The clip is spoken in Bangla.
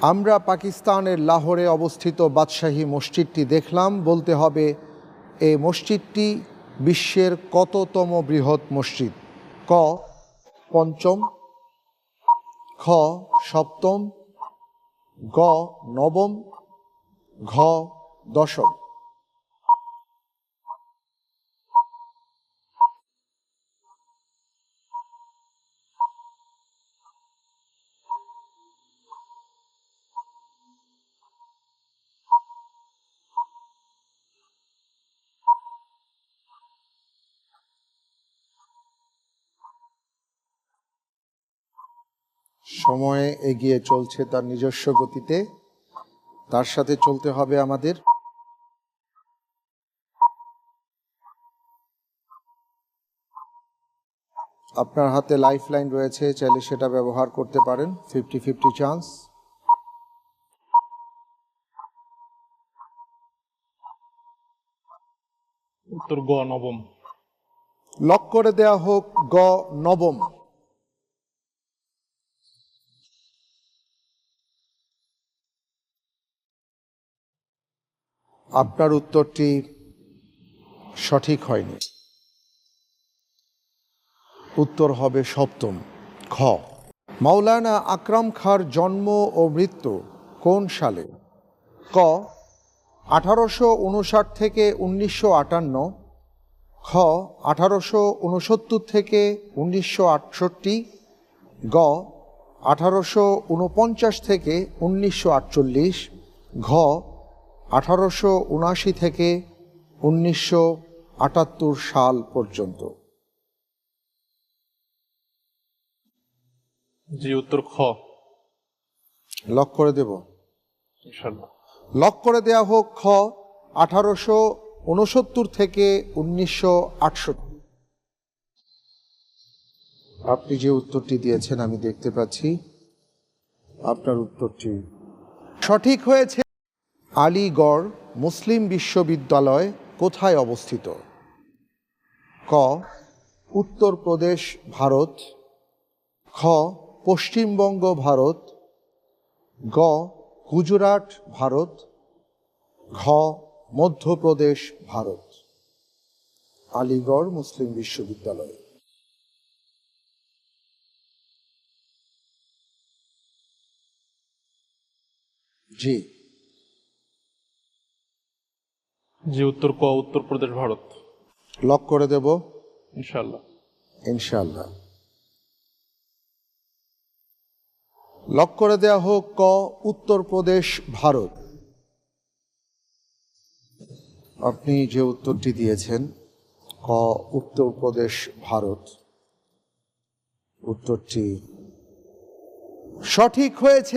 আমরা পাকিস্তানের লাহোরে অবস্থিত বাদশাহী মসজিদটি দেখলাম। বলতে হবে, এই মসজিদটি বিশ্বের কততম বৃহৎ মসজিদ? ক, পঞ্চম, খ, সপ্তম, গ, নবম, ঘ, দশম। সময়ে এগিয়ে চলছে তার নিজস্ব গতিতে। তার সাথে চলতে হবে আমাদের। আপনার হাতে লাইফ লাইন রয়েছে চাইলে সেটা ব্যবহার করতে পারেন। ফিফটি ফিফটি চান্স উত্তর গ নবম। লক করে দেয়া হোক গ নবম। আপনার উত্তরটি সঠিক হয়নি। উত্তর হবে সপ্তম, খ। মাওলানা আকরাম খাঁর জন্ম ও মৃত্যু কোন সালে? ক, আঠারোশো উনষাট থেকে উনিশশো আটান্ন। খ, আঠারোশো উনসত্তর থেকে উনিশশো আটষট্টি। গ, আঠারোশো উনপঞ্চাশ থেকে উনিশশো আটচল্লিশ। ঘ আঠারোশো উনাশি থেকে উনিশশো আটাত্তর সাল পর্যন্ত। জি উত্তর খ। লক করে দেব? লক করে দেয়া হোক খ আঠারোশো উনসত্তর থেকে উনিশশো আটষট্টি। আপনি যে উত্তরটি দিয়েছেন আমি দেখতে পাচ্ছি। আপনার উত্তরটি সঠিক হয়েছে। আলিগড় মুসলিম বিশ্ববিদ্যালয় কোথায় অবস্থিত? ক. উত্তরপ্রদেশ ভারত। খ. পশ্চিমবঙ্গ, ভারত। গ. গুজরাট, ভারত। ঘ. মধ্যপ্রদেশ, ভারত। আলিগড় মুসলিম বিশ্ববিদ্যালয়। জি। জি উত্তর ক উত্তরপ্রদেশ ভারত। লক করে দেব। ইনশাল্লাহ ইনশাল্লাহ লক করে দেয়া হোক ক উত্তরপ্রদেশ ভারত। আপনি যে উত্তরটি দিয়েছেন ক উত্তরপ্রদেশ ভারত উত্তরটি সঠিক হয়েছে।